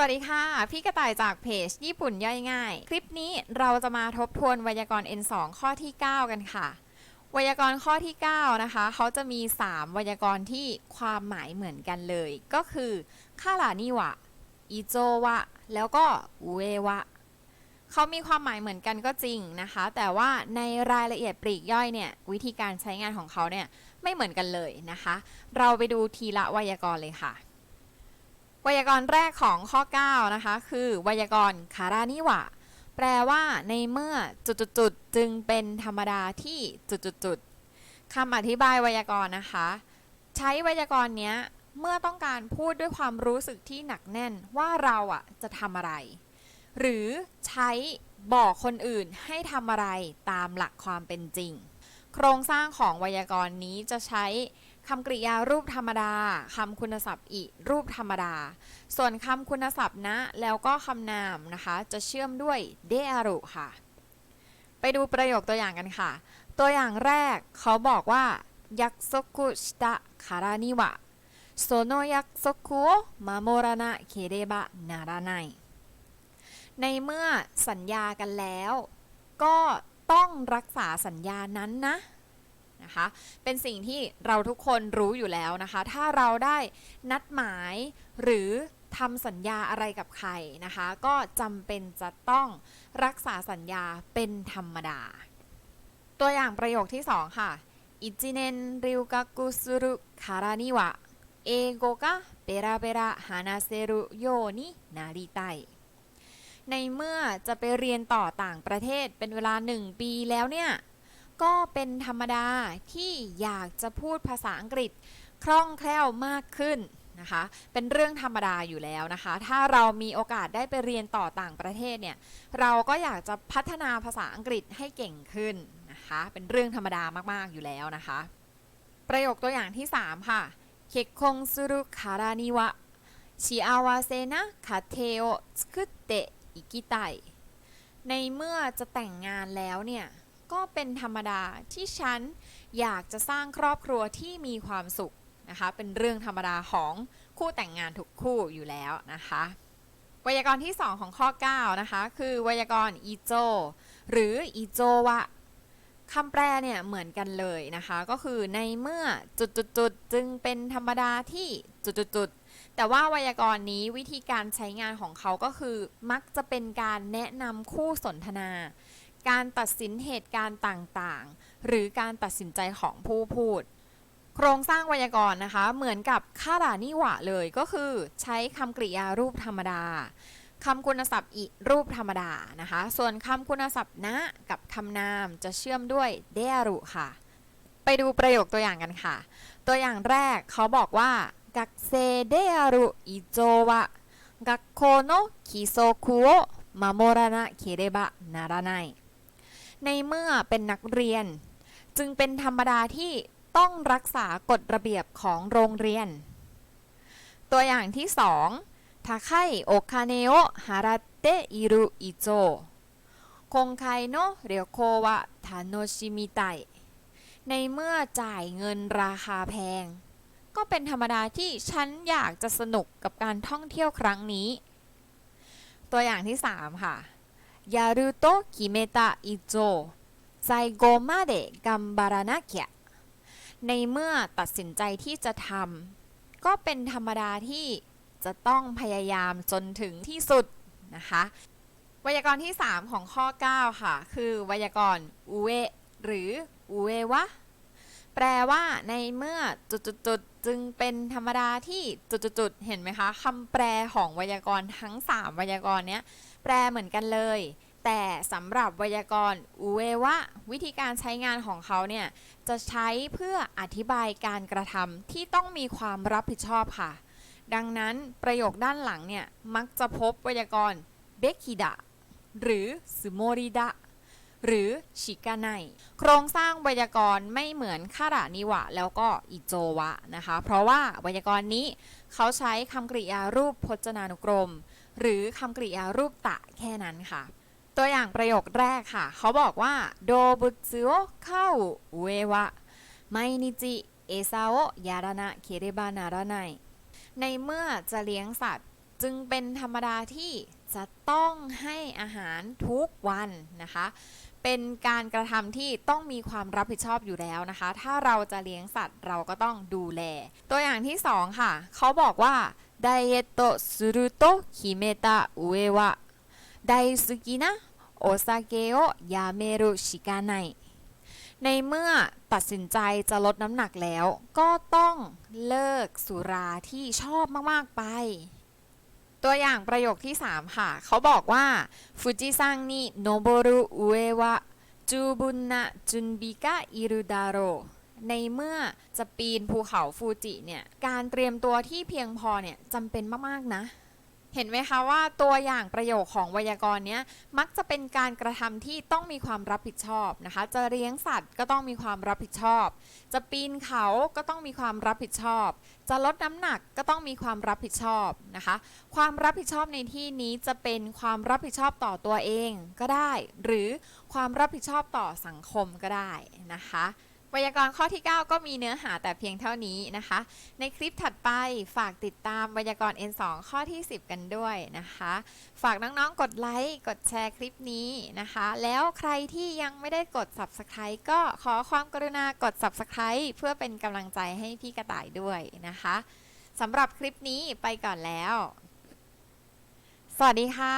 สวัสดีค่ะ พี่กระต่ายจากเพจญี่ปุ่นย่อยง่าย คลิปนี้เราจะมาทบทวนไวยากรณ์ N2 ข้อที่ 9 กันค่ะ ไวยากรณ์ข้อที่ 9 นะคะ เขาจะมี 3 ไวยากรณ์ที่ความหมายเหมือนกันเลย ก็คือคารานิวะอิโจวะ แล้วก็อุเอวะ เขามีความหมายเหมือนกันก็จริงนะคะ แต่ว่าในรายละเอียดปลีกย่อยเนี่ย วิธีการใช้งานของเขาเนี่ยไม่เหมือนกันเลยนะคะ เราไปดูทีละไวยากรณ์เลยค่ะ ไวยากรณ์แรกของข้อ 9 นะคะ คือไวยากรณ์คารานิวะ แปลว่าในเมื่อจุดๆๆจึงเป็นธรรมดาที่จุดๆๆคำอธิบายไวยากรณ์นะคะ ใช้ไวยากรณ์เนี้ยเมื่อต้องการพูดด้วยความรู้สึกที่หนักแน่นว่าเราอะจะทำอะไร หรือใช้บอกคนอื่นให้ทำอะไรตามหลักความเป็นจริง โครงสร้างของไวยากรณ์นี้จะใช้ คำกริยารูปธรรมดาคำคุณศัพท์อิรูปธรรมดา ส่วนคำคุณศัพท์นะ แล้วก็คำนามนะคะ จะเชื่อมด้วยเดอารุค่ะ ไปดูประโยคตัวอย่างกันค่ะ ตัวอย่างแรกเขาบอกว่ายักษกุชตะคารานิวะโซโนยักษกุโอมาโมรานะเคเรบะนาราไนในเมื่อสัญญากันแล้ว ก็ต้องรักษาสัญญานั้นนะ นะคะ เป็นสิ่งที่เราทุกคนรู้อยู่แล้วนะคะ ถ้าเราได้นัดหมายหรือทำสัญญาอะไรกับใครนะคะ ก็จำเป็นจะต้องรักษาสัญญาเป็นธรรมดา ตัวอย่างประโยคที่ 2 ค่ะอิจิเนนริวกากุสุรุคารานิวะเอโกกะเปราเปราฮานาเซรุโยนินาริไตในเมื่อจะไปเรียนต่อต่างประเทศเป็นเวลา 1 ปีแล้วเนี่ย ก็เป็นธรรมดาที่อยากจะพูดภาษาอังกฤษคล่องแคล่วมากขึ้นนะคะ เป็นเรื่องธรรมดาอยู่แล้วนะคะ ถ้าเรามีโอกาสได้ไปเรียนต่อต่างประเทศเนี่ย เราก็อยากจะพัฒนาภาษาอังกฤษให้เก่งขึ้นนะคะ เป็นเรื่องธรรมดามากๆอยู่แล้วนะคะ ประโยคตัวอย่างที่ 3 ค่ะเคคงซุรุคารานิวะชิอาวาเซนะคาเทโอสกุเตอิกิไตในเมื่อจะแต่งงานแล้วเนี่ย ก็เป็นธรรมดาที่ฉันอยากจะสร้างครอบครัวที่มีความสุขนะคะเป็นเรื่องธรรมดาของคู่แต่งงานทุกคู่อยู่แล้วนะคะไวยากรณ์ที่ 2 ของข้อ 9 นะคะ คือไวยากรณ์อีโจ หรืออีโจวะคำแปลเนี่ยเหมือนกันเลยนะคะ ก็คือในเมื่อจุดๆๆจึงเป็นธรรมดาที่จุดๆแต่ว่าไวยากรณ์นี้วิธีการใช้งานของเขาก็คือ มักจะเป็นการแนะนำคู่สนทนา การตัดสินเหตุการณ์ต่างๆ หรือการตัดสินใจของผู้พูด โครงสร้างไวยากรณ์นะคะ เหมือนกับคารานิวะเลยก็คือใช้คำกริยารูปธรรมดาคำคุณศัพท์อิรูปธรรมดานะคะ ส่วนคำคุณศัพท์นะกับคำนามจะเชื่อมด้วยเดารุค่ะ ไปดูประโยคตัวอย่างกันค่ะ ตัวอย่างแรกเขาบอกว่ากักเซเดารุอิโจวะกักโคโนคิโซคุโอมาโมรานะเคเรบะนาราไน ในเมื่อเป็นนักเรียน จึงเป็นธรรมดาที่ต้องรักษากฎระเบียบของโรงเรียน ตัวอย่างที่สองทาไคโอคาเนโอฮาราเตอิรุอิโจคงไคโนเรียวโควะทาโนชิมิไตในเมื่อจ่ายเงินราคาแพง ก็เป็นธรรมดาที่ฉันอยากจะสนุกกับการท่องเที่ยวครั้งนี้ ตัวอย่างที่ 3 ค่ะ やると決めた以上最後まで頑張らなきゃในเมื่อตัดสินใจที่จะทำก็เป็นธรรมดาที่จะต้องพยายามจนถึงที่สุดนะคะ ไวยากรณ์ที่ 3 ของข้อ 9 ค่ะ คือไวยากรณ์อุเอหรืออุเอวะ แปลว่าในเมื่อจุดๆๆจึงเป็นธรรมดาที่จุดๆๆเห็นไหมคะคำแปลของไวยากรณ์ทั้ง 3 ไวยากรณ์เนี้ยแปลเหมือนกันเลย แต่สำหรับไวยากรณ์อุเอวะวิธีการใช้งานของเขาเนี่ย จะใช้เพื่ออธิบายการกระทำที่ต้องมีความรับผิดชอบค่ะ ดังนั้นประโยคด้านหลังเนี่ย มักจะพบไวยากรณ์เบคิดะหรือสึโมริดะหรือชิกาไนโครงสร้างไวยากรณ์ไม่เหมือนคารานิวะ แล้วก็อิโจวะนะคะ เพราะว่าไวยากรณ์นี้เขาใช้คำกริยารูปพจนานุกรม หรือคำกริยารูปตะแค่นั้นค่ะ ตัวอย่างประโยคแรกค่ะ เขาบอกว่าโดบุซึโอเข้าเอวะไมนิจิเอซาโอยารานะเคเรบานาราไนในเมื่อจะเลี้ยงสัตว์จึงเป็นธรรมดาที่จะต้องให้อาหารทุกวันนะคะ เป็นการกระทำที่ต้องมีความรับผิดชอบอยู่แล้วนะคะ ถ้าเราจะเลี้ยงสัตว์เราก็ต้องดูแล ตัวอย่างที่สองค่ะ เขาบอกว่าไดเอโตสุรุโตคิเมตะอุเอวะไดสุกินะ โอซาเกโอยาเมรุชิกาไนในเมื่อตัดสินใจจะลดน้ำหนักแล้ว ก็ต้องเลิกสุราที่ชอบมาก ๆ ไป ตัวอย่างประโยคที่ 3 ค่ะ เขาบอกว่าฟูจิซังนี่โนโบรุอุเอวะจูบุนนะจุนบิกะอิรุดาโรในเมื่อจะปีนภูเขาฟูจิเนี่ย การเตรียมตัวที่เพียงพอเนี่ยจำเป็นมาก ๆ นะ เห็นไหมคะว่าตัวอย่างประโยคของไวยากรณ์เนี้ยมักจะเป็นการกระทำที่ต้องมีความรับผิดชอบนะคะ จะเลี้ยงสัตว์ก็ต้องมีความรับผิดชอบ จะปีนเขาก็ต้องมีความรับผิดชอบ จะลดน้ำหนักก็ต้องมีความรับผิดชอบนะคะ ความรับผิดชอบในที่นี้จะเป็นความรับผิดชอบต่อตัวเองก็ได้ หรือความรับผิดชอบต่อสังคมก็ได้นะคะ ไวยากรณ์ข้อที่ 9 ก็มีเนื้อหาแต่เพียงเท่านี้นะคะ ในคลิปถัดไปฝากติดตามไวยากรณ์ N2 ข้อที่ 10 กันด้วยนะคะ ฝากน้องๆ กดไลค์ กดแชร์คลิปนี้นะคะ แล้วใครที่ยังไม่ได้กด Subscribe ก็ขอความกรุณากด Subscribe เพื่อเป็นกำลังใจให้พี่กระต่ายด้วยนะคะสำหรับคลิปนี้ไปก่อนแล้ว สวัสดีค่ะ